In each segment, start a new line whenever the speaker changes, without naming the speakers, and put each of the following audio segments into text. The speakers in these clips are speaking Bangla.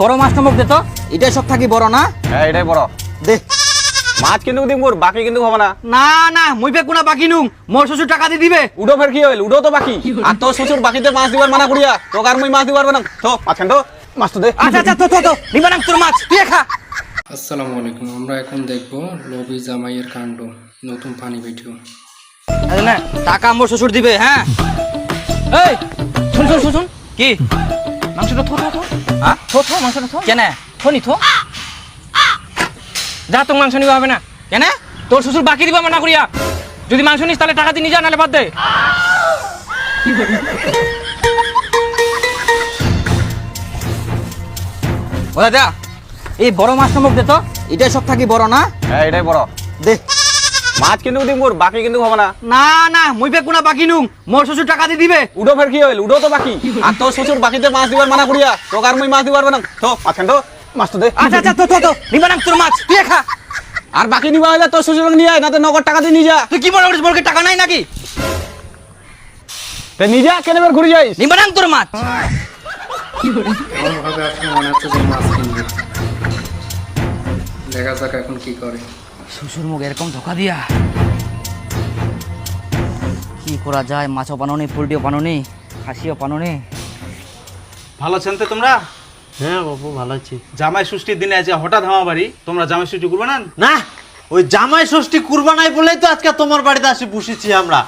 বড় দে তো। এটাই সব থাকি বড় না?
হ্যাঁ এটাই বড়।
দে।
মাছ কিন্তু দিম মোর বাকি কিন্তু হবে না।
না না মুই পে কোনা বাকি নুম মোর শ্বশুর টাকা দিয়ে দিবে।
উডো ফের কি হইল? উডো তো বাকি। আর তোর শ্বশুর বাকিতে মাছ দিবার মানা করিয়া আর মুই মাছ দিবার না তো মাছ তো মাছ তো দে।
আচ্ছা আচ্ছা তো তো তো নিবা না তোর মাছ। তুই খা।
আসসালামু আলাইকুম। আমরা এখন দেখব লবি জামাইয়ের কাণ্ড। নতুন পানি ভিডিও।
আরে না টাকা মোর শ্বশুর দিবে হ্যাঁ? এই শুন শুন শুন শুন। কি? মাংসটা থো থো থো। হ্যাঁ থো থো মাংসটা থো। কেন? থো থো।
যা তোর মাংস নিবা হবে না।
কেন?
তোর শ্বশুর বাকি দিবা মানা করিয়া। যদি মাংস নিস তাহলে টাকা দিয়ে নিয়ে যা নাহলে বাদ দে।
ও দাদা এই বড় মাছ মুখ দে তো। এটাই সব থাকি বড় না?
হ্যাঁ এটাই বড়।
দে।
মাছ কিন্তু দিম মোর বাকি কিন্তু হবে না।
না না মই পে কোনা বাকি নুম মোর শ্বশুর টাকা দি দিবে।
উডো ফের কি হইল উডো তো বাকি। আর তোর শ্বশুর বাকিতে মাছ দিবার মানা করিয়া তোকে আর মুই মাছ দিবার না তো মাছ খান তো মাছ তো দে।
আচ্ছা আচ্ছা তো তো তো নিবা না তোর মাছ। তুই খা।
আর বাকি নিবা হইলে তোর শ্বশুর নিয়ে। আয় না তো নগদ টাকা দিয়ে নিয়ে যা।
তুই কি মনে করিস মোর টাকা নাই নাকি?
তে নিয়ে যা কেন এবার ঘুরে যাইস
নিবা না তোর মাছ।
এমনভাবে আসলে মনে হচ্ছে যে মাছ কিনবে। দেখা যাক এখন কি করে।
শ্বশুর মুখ এরকম ধোকা দিয়া। কি করা যায়? মাছও পানো নেই পোলট্রিও পানো নেই খাসিও পানো নেই
ভালো আছেন তো তোমরা?
হ্যাঁ বাবু ভালো আছি।
জামাই ষষ্ঠীর দিনে আছে হঠাৎ আমার বাড়ি। তোমরা জামাই ষষ্ঠী করবে না?
না ওই জামাই ষষ্ঠী কুরবানাই বলেই তো আজকে তোমার বাড়িতে আসি বসেছি আমরা।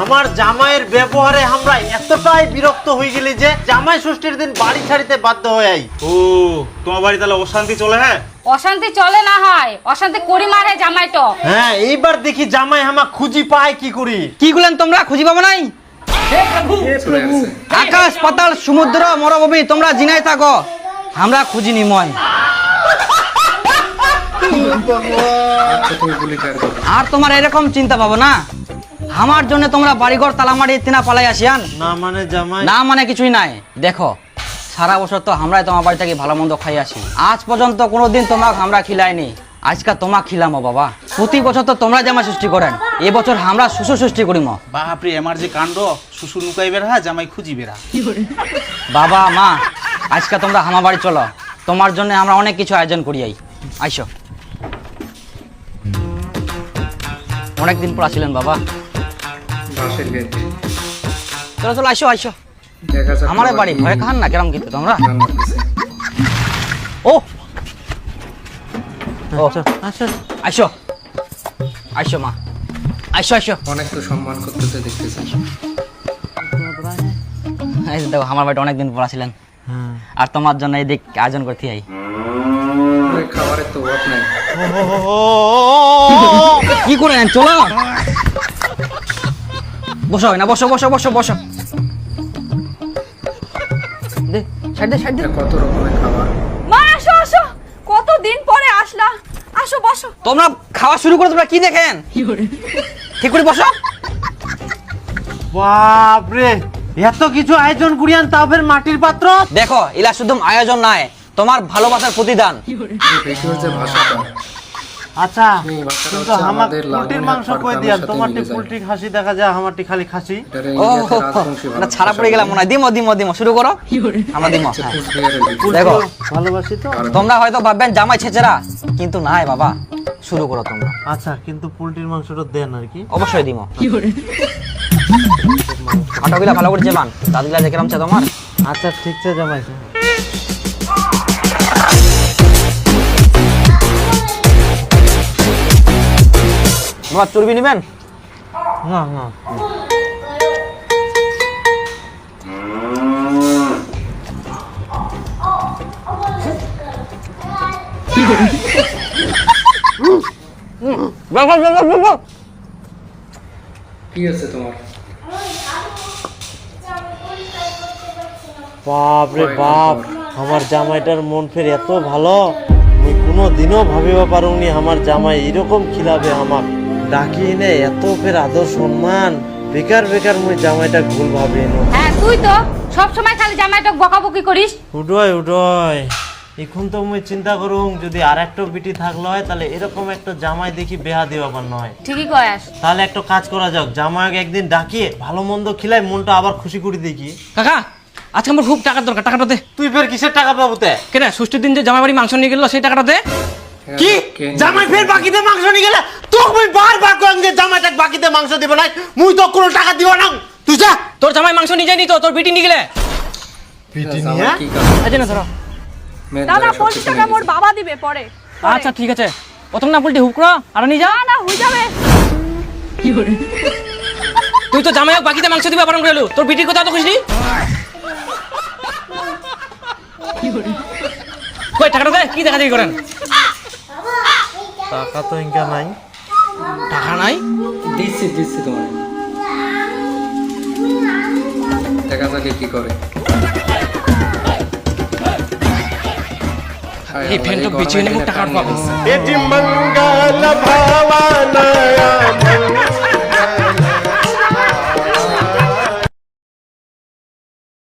আমার জামাইয়ের ব্যবহারে আমরা এতটাই বিরক্ত হয়ে গেলি যে জামাই ষষ্ঠীর দিন বাড়ি ছাড়িতে বাধ্য হয়ে আই।
ও তোমার বাড়ি তাহলে অশান্তি চলে হ্যাঁ?
অশান্তি চলে না হয় অশান্তি করি মারে জামাইটো।
হ্যাঁ এইবার দেখি জামাই হামা খুঁজি পায় কি করি।
কি গুলেন তোমরা খুঁজি পাবো নাই? আকাশ পাতাল সমুদ্র মরভূমি তোমরা জিনাই থাকো। আমরা খুঁজি নিময়। আর তোমার এরকম চিন্তা পাবো না? আমার জন্য তোমরা বাড়িঘর তালামারি তিনা পালাই আসিয়ান?
না মানে জামাই।
না মানে কিছুই নাই। দেখো সারা বছর তো আমরাই তোমার বাড়ি থেকে ভালো মন্দ খাই আসি। আজ পর্যন্ত কোনোদিন তোমাকে আমরা খিলাইনি। আজকে তোমাক খিলামো বাবা। প্রতি বছর তো তোমরা জামা সৃষ্টি করেন। এবছর আমরা সুসু সৃষ্টি করিম।
বাপরে আমার যে কাণ্ড শ্বশুর বের হ্যাঁ জামাই খুঁজি বেরা
বাবা মা আজকে তোমরা আমার বাড়ি চলো। তোমার জন্য আমরা অনেক কিছু আয়োজন করি আই। আইসো। অনেক দিন পর আসিলেন বাবা।
বাঁশের গেট
চলো চলো আইসো আইসো আমার বাড়ি ভয় খান না কেরম কিন্তু তোমরা ও ও আইসো আইসো মা আইসো আইসো
অনেক তো সম্মান করতেছে দেখতেছে
এই দেখো আমার বাড়িতে অনেক দিন পর আসিলেন আর তোমার জন্য এই দিক আয়োজন করতে আই
খাবারের তো অভাব নাই
কি করে চলো বসো না বসো বসো বসো বসো। দে সাইড দে সাইড দে।
কত রকমের খাবার?
মা আসো আসো। কতদিন পরে আসলা? আসো বসো।
তোমরা খাওয়া শুরু করে তোমরা কি দেখেন? ঠিক করে বসো।
বাপরে এত কিছু আয়োজন করিয়ান তাও ফের মাটির পাত্র?
দেখো ইলা শুধু আয়োজন নাই তোমার ভালোবাসার প্রতিদান।
ভাষাটা।
আচ্ছা কিন্তু আমার
আমাদের
পোল্ট্রির মাংস কই
সাথে
তোমারটি। পোল্ট্রি খাসি দেখা যায় আমারটি খালি খাসি।
ও না ছাড়া পড়ে গেলাম মনে হয়। দিমো দিমো দিমো শুরু করো। আমরা দিমো।
ভিডিও।
দেখো।
ভালোবাসি তো?
তোমরা হয়তো ভাববেন জামাই ছেচেরা। কিন্তু নাই বাবা। শুরু করো তোমরা।
আচ্ছা কিন্তু পোল্ট্রির মাংসটা দেন আর কি।
অবশ্যই দিমো। আটাগুলা ভালো করে চেবান। দাদুগুলা দেখলাম চা তোমার।
আচ্ছা ঠিক আছে জামাই
তোমার চর্বি নেবেন?
না না।
কি আছে তোমার?
বাপ রে বাপ আমার জামাইটার মন ফের এত ভালো আমি কোনো দিনও ভাবিবা পারুনি আমার জামাই এরকম খিলাবে আমার ডাকি নে এত ফের আদর সম্মান। বেকার বেকার মুই জামাইটা ভুল ভাবে এনো
হ্যাঁ তুই তো সব সময় খালি জামাইটা বকাবকি করিস।
উডয় উডয়। এখন তো মুই চিন্তা করুম যদি আর একটা বিটি থাকল হয় তাহলে এরকম একটা জামাই দেখি বেহা দেওয়া নয়।
ঠিকই কয়াস।
তাহলে একটা কাজ করা যাক জামাইকে একদিন ডাকিয়ে ভালো মন্দ খিলাই মনটা আবার খুশি করে দেখি।
কাকা
আজকে আমার খুব টাকার দরকার টাকাটা দে।
তুই ফের কিসের টাকা পাবো তে?
কেন ষষ্ঠীর দিন যে জামাই বাড়ি মাংস নিয়ে গেল সেই টাকাটা দে।
কি? জামাই ফের বাকিতে মাংস নিয়ে গেলে? তোকে মুই বারবার কইম যে জামাইটা বাকিতে মাংস দিব না মুই তো কোনো টাকা দিব না। তুই যা।
তোর জামাই মাংস নিয়ে যায়নি তো তোর বিটি নিয়ে? গেলে
জামাই কি
আজ না ধরো।
দাদা পঁচিশ টাকা মোর বাবা দিবে পরে।
আচ্ছা ঠিক আছে। প্রথম না বলটি হুক করো আর নিয়ে যা।
না না হয়ে যাবে।
তুই তো জামাই হোক বাকিতে মাংস দিবা বারণ করে। তোর বিটির কথা তো খুশি? কই টাকাটা দে কি দেখা দেখি করেন?
টাকা তো ইনকা নাই।
টাকা নাই?
দিচ্ছি দিচ্ছি তোমার দেখা যাক কি করে?
এই ফ্যানটা নেব
দিনে
টাকা পাবো।